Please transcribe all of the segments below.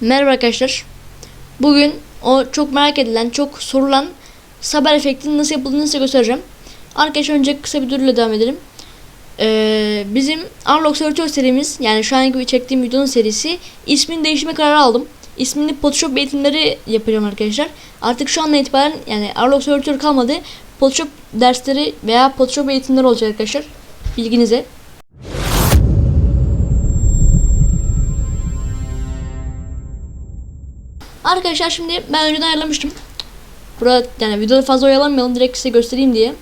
Merhaba arkadaşlar. Bugün o çok merak edilen, çok sorulan saber efektinin nasıl yapıldığını size göstereceğim. Arkadaşlar önce kısa bir duruyla devam edelim. Ee, bizim Arlok Searcher serimiz yani şu anki çektiğim videonun serisi ismini değiştirme kararı aldım. İsmini Photoshop eğitimleri yapacağım arkadaşlar. Artık şu andan itibaren yani Arlok Searcher kalmadı. Photoshop dersleri veya Photoshop eğitimleri olacak arkadaşlar. Bilginize. Arkadaşlar şimdi ben önceden ayarlamıştım. Burada yani videoda fazla oyalanmayalım direkt size göstereyim diye.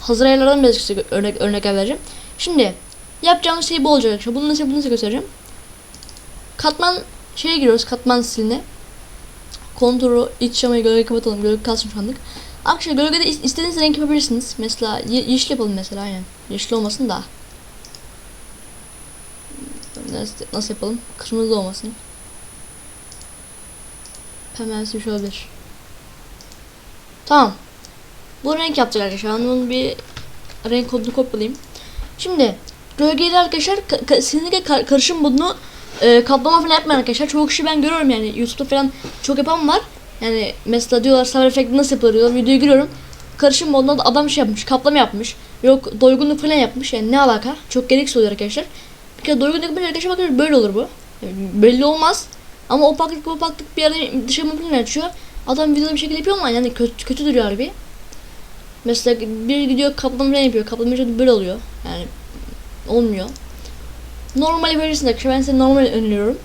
Hazır ayarlardan biraz size örnek örnek vereceğim. Şimdi yapacağımız şey bu olacak arkadaşlar. Bunu nasıl yapıldığını size göstereceğim. Katman şeye giriyoruz katman stiline. Konturu iç şamayı gölge kapatalım. Gölge kalsın şu anlık. Arkadaşlar gölgede is- istediğiniz renk yapabilirsiniz. Mesela ye- yeşil yapalım mesela yani. Yeşil olmasın da. Nasıl, nasıl yapalım? Kırmızı olmasın. Bir şey olabilir. Tamam. Bu renk yaptık arkadaşlar. Bunun bir renk kodunu kopyalayayım. Şimdi gölgeyle arkadaşlar ka- kesinlikle kar- karışım modunu e, kaplama falan yapmayın arkadaşlar. Çoğu kişi ben görüyorum yani YouTube'da falan çok yapan var. Yani mesela diyorlar saber efekti nasıl yapılır diyorlar. Videoyu görüyorum. Karışım modunda da adam şey yapmış. Kaplama yapmış. Yok doygunluk falan yapmış. Yani ne alaka? Çok gereksiz oluyor arkadaşlar. Bir kere doygunluk yapınca arkadaşlar bakın böyle olur bu. Yani belli olmaz. Ama opaklık opaklık bir ara dışarı falan açıyor. Adam videoda bir şekilde yapıyor ama yani kötü, kötü duruyor harbi. Mesela bir gidiyor kaplama falan yapıyor. Kaplama yapınca böyle oluyor. Yani olmuyor. Normal verirsin arkadaşlar. Ben size normal öneriyorum.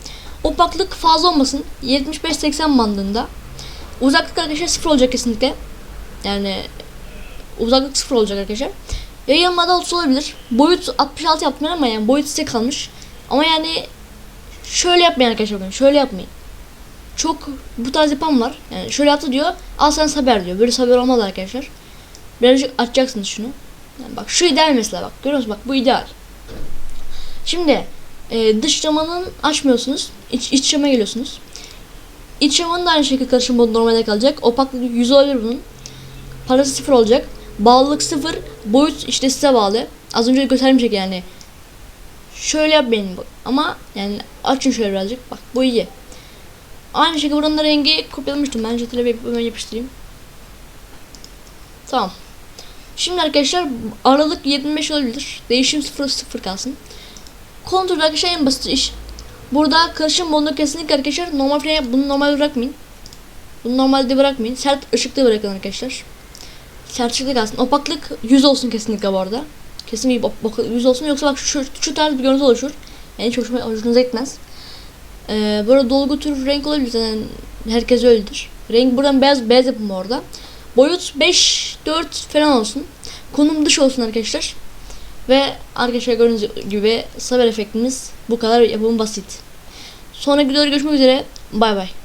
Opaklık fazla olmasın. 75-80 bandında. Uzaklık arkadaşlar sıfır olacak kesinlikle. Yani uzaklık sıfır olacak arkadaşlar. Yayılmada 30 olabilir. Boyut 66 yaptım ben ama yani boyut size kalmış. Ama yani şöyle yapmayın arkadaşlar bakın. Şöyle yapmayın. Çok bu tarz yapan var. Yani şöyle yaptı diyor. Al sen haber diyor. Böyle haber olmaz arkadaşlar. Birazcık açacaksınız şunu. Yani bak şu ideal mesela bak. Görüyor musunuz? Bak bu ideal. Şimdi e, dış camanın açmıyorsunuz. İç, iç cama geliyorsunuz. İç camanın da aynı şekilde karışım modu normalde kalacak. Opaklık 100 olabilir bunun. Parası sıfır olacak. Bağlılık sıfır. Boyut işte size bağlı. Az önce göstermiştik yani. Şöyle yapmayın bak. Ama yani açın şöyle birazcık. Bak bu iyi. Aynı şekilde buranın da rengi kopyalamıştım. Ben şöyle bir yapıştırayım. Tamam. Şimdi arkadaşlar aralık 25 olabilir. Değişim 0 0 kalsın. Kontrol arkadaşlar en basit iş. Burada karışım modunu kesinlikle arkadaşlar normal frame bunu normal bırakmayın. Bunu normalde bırakmayın. Sert ışıkta bırakın arkadaşlar. Sert ışıkta kalsın. Opaklık 100 olsun kesinlikle bu arada. Kesinlikle op- op- 100 olsun yoksa bak şu, şu tarz bir görüntü oluşur. Yani hiç hoşuma, hoşunuza gitmez. Ee, böyle dolgu tür renk olabilir zaten herkes öyledir. Renk buradan beyaz beyaz yapın bu arada. Boyut 5 4 falan olsun. Konum dış olsun arkadaşlar. Ve arkadaşlar gördüğünüz gibi saber efektimiz bu kadar yapımı basit. Sonraki videoda görüşmek üzere. Bay bay.